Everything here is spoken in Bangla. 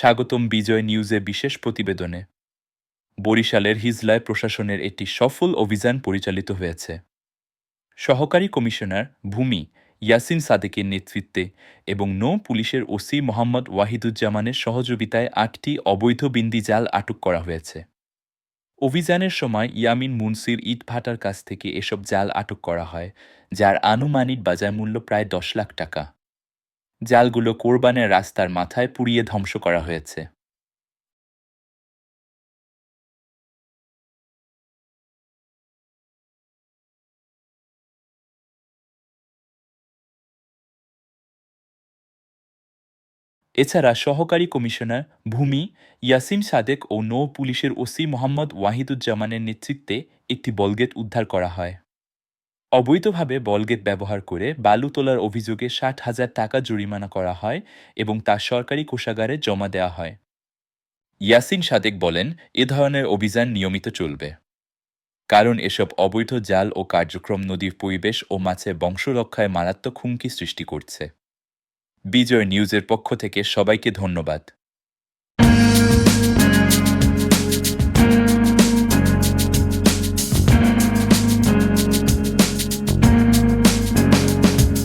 স্বাগতম বিজয় নিউজে বিশেষ প্রতিবেদনে। বরিশালের হিজলায় প্রশাসনের একটি সফল অভিযান পরিচালিত হয়েছে। সহকারী কমিশনার ভূমি ইয়াসিন সাদেকের নেতৃত্বে এবং নৌ পুলিশের ওসি মোহাম্মদ ওয়াহিদুজ্জামানের সহযোগিতায় আটটি অবৈধ বিন্দি জাল আটক করা হয়েছে। অভিযানের সময় ইয়ামিন মুন্সির ইটভাটার কাছ থেকে এসব জাল আটক করা হয়, যার আনুমানিক বাজার মূল্য প্রায় দশ লাখ টাকা। জালগুলো কোরবানের রাস্তার মাথায় পুড়িয়ে ধ্বংস করা হয়েছে। এছাড়া সহকারী কমিশনার ভূমি ইয়াসিম সাদেক ও নৌ পুলিশের ওসি মোহাম্মদ ওয়াহিদুজ্জামানের নেতৃত্বে একটি বলগেট উদ্ধার করা হয়। অবৈধভাবে বলগেট ব্যবহার করে বালু তোলার অভিযোগে ষাট হাজার টাকা জরিমানা করা হয় এবং তা সরকারি কোষাগারে জমা দেওয়া হয়। ইয়াসিন সাদেক বলেন, এ ধরনের অভিযান নিয়মিত চলবে। কারণ এসব অবৈধ জাল ও কার্যক্রম নদীর পরিবেশ ও মাছের বংশরক্ষায় মারাত্মক হুমকি সৃষ্টি করছে। বিজয় নিউজের পক্ষ থেকে সবাইকে ধন্যবাদ।